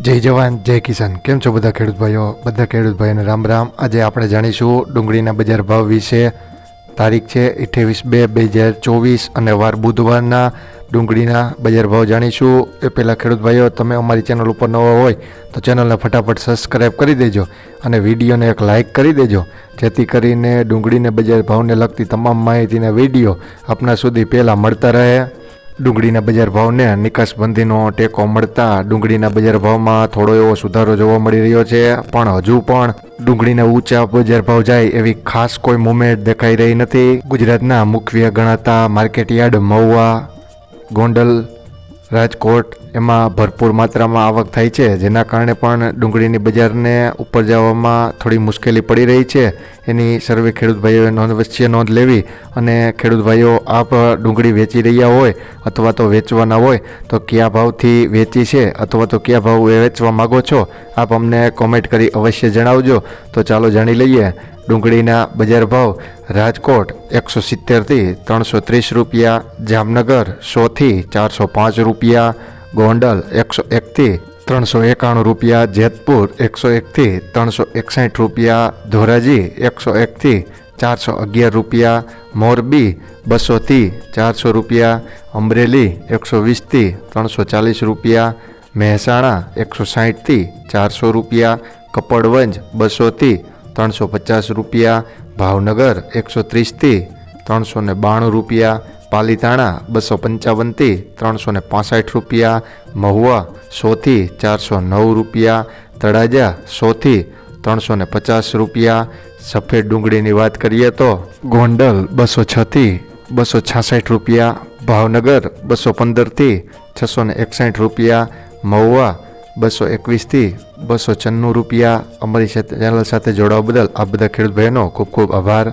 જય જવાન, જય કિસાન. કેમ છો બધા ખેડૂત ભાઈઓ? બધા ખેડૂત ભાઈઓને રામ રામ. આજે આપણે જાણીશું ડુંગળીના બજાર ભાવ વિશે. તારીખ છે અઠ્યાવીસ બે બે હજાર ચોવીસ અને વાર બુધવારના ડુંગળીના બજાર ભાવ જાણીશું. એ પહેલાં ખેડૂત ભાઈઓ, તમે અમારી ચેનલ ઉપર નવા હોય તો ચેનલને ફટાફટ સબસ્ક્રાઈબ કરી દેજો અને વિડીયોને એક લાઇક કરી દેજો. જેથી કરીને ડુંગળીને બજાર ભાવને લગતી તમામ માહિતીના વીડિયો આપણા સુધી પહેલાં મળતા રહે. ડુંગળીના બજાર ભાવને નિકાસબંધીનો ટેકો મળતા ડુંગળીના બજાર ભાવમાં થોડો એવો સુધારો જોવા મળી રહ્યો છે. પણ હજુ પણ ડુંગળીના ઊંચા બજાર ભાવ જાય એવી ખાસ કોઈ મુવમેન્ટ દેખાઈ રહી નથી. ગુજરાતના મુખ્ય ગણાતા માર્કેટયાર્ડ મહુવા, ગોંડલ રાજકોટ એમાં ભરપૂર માત્રામાં આવક થાય છે. જેના કારણે પણ ડુંગળીની બજારને ઉપર જવામાં થોડી મુશ્કેલી પડી રહી છે. એની સર્વે ખેડૂત ભાઈઓએ નોંધ અવશ્ય નોંધ લેવી અને ખેડૂત ભાઈઓ આપ ડુંગળી વેચી રહ્યા હોય અથવા તો વેચવાના હોય, તો કયા ભાવથી વેચી છે અથવા તો કયા ભાવ વેચવા માગો છો, આપ અમને કોમેન્ટ કરી અવશ્ય જણાવજો. તો ચાલો જાણી લઈએ. ડુંગળીના બજાર ભાવ રાજકોટ એકસો સિત્તેરથી ત્રણસો ત્રીસ રૂપિયા, જામનગર સોથી ચારસો પાંચ રૂપિયા, ગોંડલ એકસો એકથી ત્રણસો એકાણું રૂપિયા, જેતપુર એકસો એકથી ત્રણસો એકસાઠ રૂપિયા, ધોરાજી એકસો એકથી ચારસો અગિયાર રૂપિયા, મોરબી બસોથી ચારસો રૂપિયા, અમરેલી એકસો વીસથી ત્રણસો ચાલીસ રૂપિયા, મહેસાણા એકસો સાઠથી ચારસો રૂપિયા, કપડવંજ બસોથી ત્રણસો પચાસ રૂપિયા, ભાવનગર એકસો ત્રીસથી ત્રણસો ને બાણું રૂપિયા, પાલીતાણા બસો પંચાવનથી ત્રણસો ને પાસઠ રૂપિયા, મહુવા સોથી ચારસો નવ રૂપિયા, તળાજા સોથી ત્રણસો ને પચાસ રૂપિયા. સફેદ ડુંગળીની વાત કરીએ તો ગોંડલ બસો છથી બસો છાસઠ રૂપિયા, ભાવનગર બસો પંદરથી છસો ને એકસઠ રૂપિયા, મહુવા બસો એકવીસથી બસો છન્નું રૂપિયા અમારી જનરલ સાથે જોડાવા બદલ આ બધા ખેડૂત ભાઈઓનો ખૂબ ખૂબ આભાર.